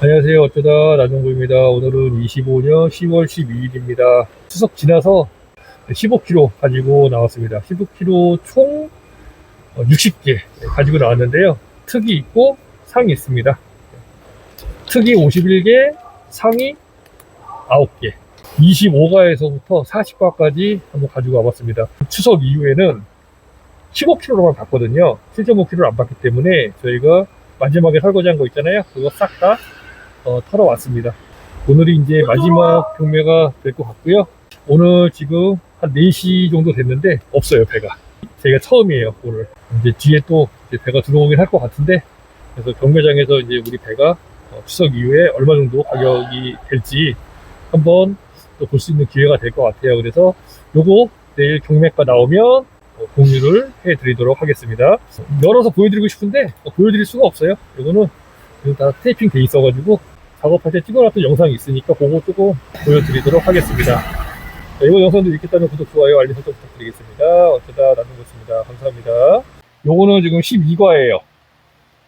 안녕하세요. 어쩌다 나종구입니다. 오늘은 25년 10월 12일입니다. 추석 지나서 15kg 가지고 나왔습니다. 15kg 총 60개 가지고 나왔는데요. 특이 있고 상이 있습니다. 특이 51개, 상이 9개. 25가에서부터 40가까지 한번 가지고 와봤습니다. 추석 이후에는 15kg로만 봤거든요. 7.5kg를 안 봤기 때문에 저희가 마지막에 설거지한 거 있잖아요. 그거 싹 다 어, 털어왔습니다. 오늘이 이제 마지막 경매가 될 것 같고요. 오늘 지금 한 4시 정도 됐는데 없어요, 배가. 제가 처음이에요, 오늘. 이제 뒤에 또 이제 배가 들어오긴 할 것 같은데 그래서 경매장에서 이제 우리 배가 어, 추석 이후에 얼마 정도 가격이 될지 한번 또 볼 수 있는 기회가 될 것 같아요. 그래서 요거 내일 경매가 나오면 어, 공유를 해드리도록 하겠습니다. 열어서 보여드리고 싶은데 어, 보여드릴 수가 없어요. 이거는 이거 다 테이핑 돼 있어가지고 작업할 때 찍어놨던 영상이 있으니까 그거 조금 보여드리도록 하겠습니다. 자, 이번 영상도 읽겠다면 구독, 좋아요, 알림 설정 부탁드리겠습니다. 어쩌다 있습니다. 감사합니다. 요거는 지금 12과예요.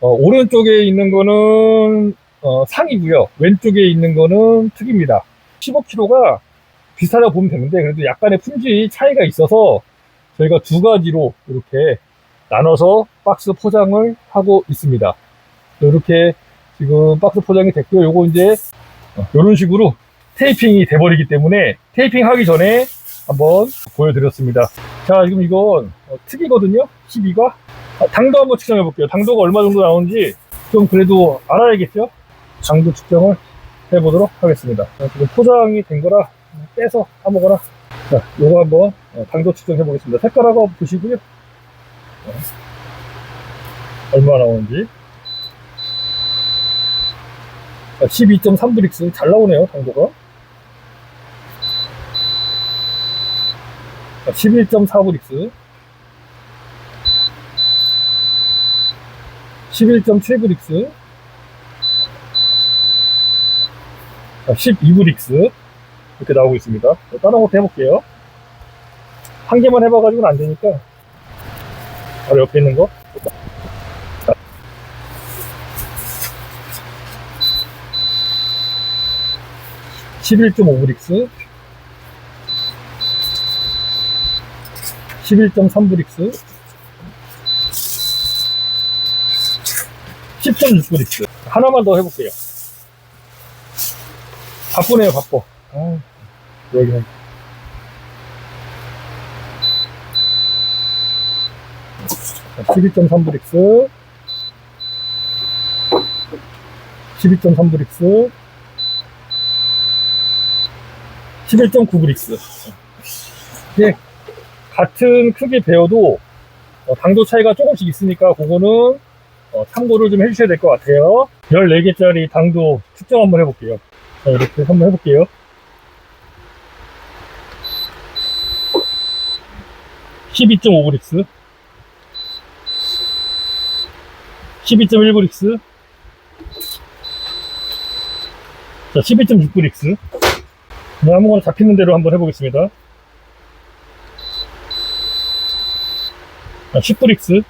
오른쪽에 있는 거는 어, 상이고요. 왼쪽에 있는 거는 특입니다. 15kg가 비슷하다고 보면 되는데 그래도 약간의 품질 차이가 있어서 저희가 두 가지로 이렇게 나눠서 박스 포장을 하고 있습니다. 이렇게 지금 박스 포장이 됐고요. 요거 이제 이런 식으로 테이핑이 돼버리기 때문에 테이핑 하기 전에 한번 보여드렸습니다. 자, 지금 이건 어, 특이거든요. 12가. 아, 당도 한번 측정해 볼게요. 당도가 얼마 정도 나오는지 좀 그래도 알아야겠죠? 당도 측정을 해보도록 하겠습니다. 자, 지금 포장이 된 거라 빼서 까먹어라. 자, 요거 한번 어, 당도 측정해 보겠습니다. 색깔하고 보시고요. 어, 얼마 나오는지. 12.3 브릭스 잘 나오네요, 당도가. 11.4 브릭스. 11.7 브릭스. 12 브릭스. 이렇게 나오고 있습니다. 다른 것도 해볼게요. 한 개만 해봐가지고는 안 되니까. 바로 옆에 있는 거. 11.5브릭스 11.3브릭스 10.6브릭스. 하나만 더 해볼게요. 바쁘네요 바빠. 아, 여기는 12.3브릭스 12.3브릭스 11.9브릭스. 예, 같은 크기 배워도 어, 당도 차이가 조금씩 있으니까 그거는 어, 참고를 좀 해주셔야 될 것 같아요. 14개짜리 당도 측정 한번 해볼게요. 자, 이렇게 한번 해볼게요. (12.5브릭스) 12.1브릭스 자 12.6브릭스 네, 아무거나 잡히는 대로 한번 해보겠습니다. 10브릭스.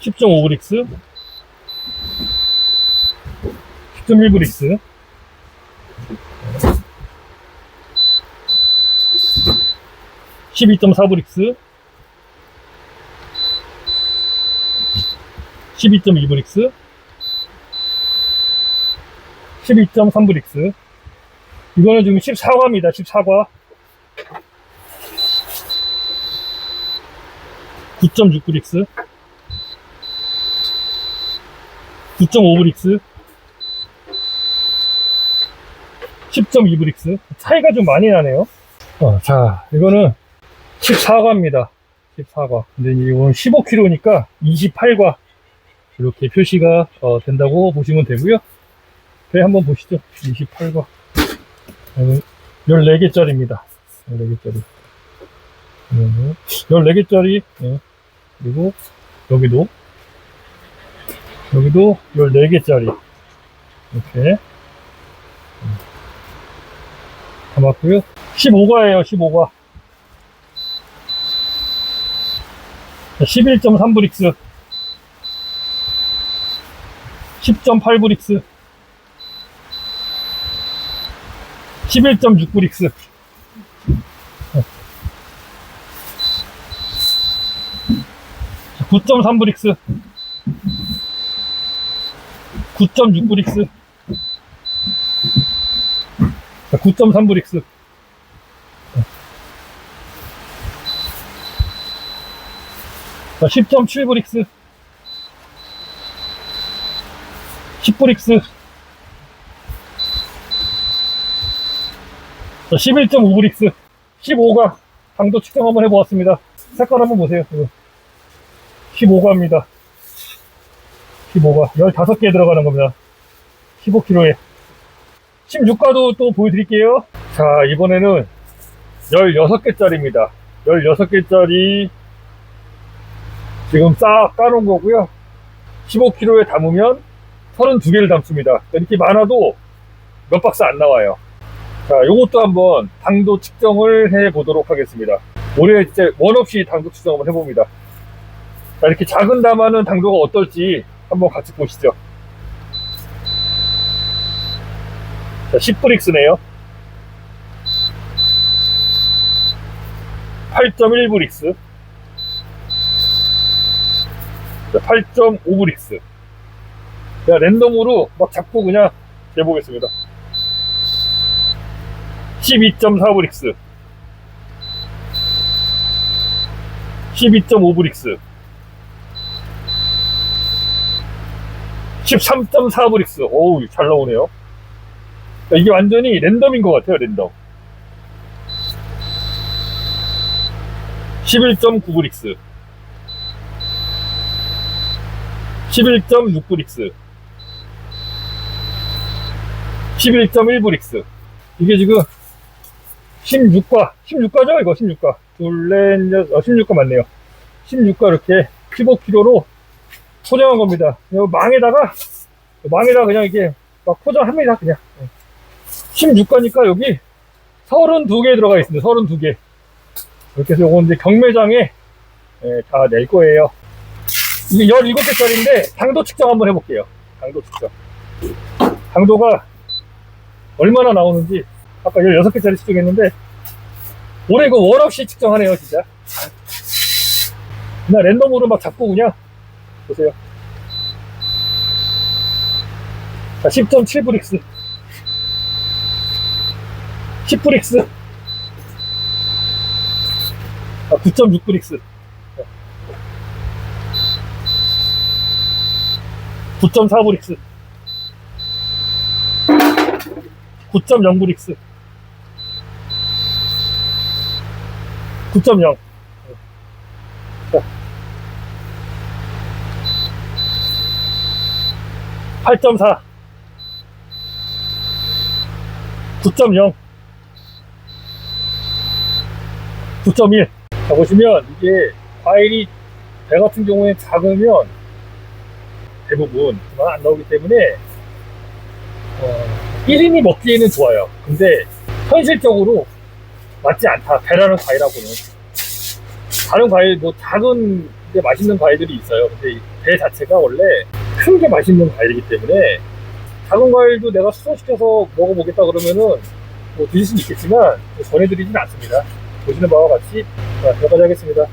10.5브릭스. 10.1브릭스. 12.4브릭스. 12.2브릭스 12.3브릭스. 이거는 지금 14과입니다. 14과 9.6브릭스. 9.5브릭스. 10.2브릭스. 차이가 좀 많이 나네요. 어, 자 이거는 14과입니다. 14과 근데 이건 15kg니까 28과 이렇게 표시가 어, 된다고 보시면 되고요 배 한번 보시죠. 28과. 14개짜리입니다. 14개짜리. 14개짜리. 네. 그리고 여기도. 여기도 14개짜리. 이렇게. 담았고요. 15과예요, 15과. 11.3 브릭스. 10.8 브릭스 11.6브릭스. 9.3 브릭스. 9.6 브릭스. 9.3 브릭스. 자, 10.7 브릭스. 10 브릭스 11.5 브릭스 15가 강도 측정 한번 해보았습니다. 색깔 한번 보세요 이거. 15가입니다. 15가. 15개 들어가는 겁니다. 15kg에. 16가도 또 보여드릴게요. 자 이번에는 16개짜리입니다. 16개짜리 지금 싹 까놓은 거고요. 15kg에 담으면 32개를 담습니다. 이렇게 많아도 몇 박스 안 나와요 자 요것도 한번 당도 측정을 해 보도록 하겠습니다. 올해 이제 원 없이 당도 측정 한번 해봅니다. 자 이렇게 작은 담아는 당도가 어떨지 한번 같이 보시죠. 자 10브릭스네요. 8.1브릭스. 8.5브릭스. 그냥 랜덤으로 막 잡고 그냥 재보겠습니다 12.4 브릭스. 12.5 브릭스. 13.4 브릭스. 오우 잘 나오네요. 그러니까 이게 완전히 랜덤인 것 같아요 랜덤. 11.9 브릭스. 11.6 브릭스. 11.1 브릭스. 이게 지금 16과 16과죠? 이거 16과. 둘 넷 여섯. 어, 16과 맞네요. 16과 이렇게 15kg로 포장한 겁니다. 요 망에다가 망에다가 그냥 이렇게 막 포장합니다 그냥. 16과니까 여기 32개 들어가 있습니다 32개. 이렇게 해서 요거 이제 경매장에 예, 다낼 거예요. 이게 17개짜리인데 당도 측정 한번 해볼게요. 당도 측정. 당도가 얼마나 나오는지 아까 16개짜리 측정했는데 올해 이거 원 없이 측정하네요 진짜. 그냥 랜덤으로 막 잡고 그냥 보세요. 자 10.7 브릭스. 10 브릭스. 아 9.6 브릭스. 9.4 브릭스. 9.0 브릭스 9.0 8.4 9.0 9.1 자 보시면 이게 과일이 배 같은 경우에 작으면 대부분 안 나오기 때문에 어, 1인이 먹기에는 좋아요. 근데 현실적으로 맞지 않다. 배라는 과일하고는. 다른 과일 뭐 작은 게 맛있는 과일들이 있어요. 근데 이배 자체가 원래 큰 게 맛있는 과일이기 때문에 작은 과일도 내가 수소시켜서 먹어보겠다 그러면은 뭐 드실 수는 있겠지만 전해드리진 않습니다. 보시는 바와 같이 자, 여기까지 하겠습니다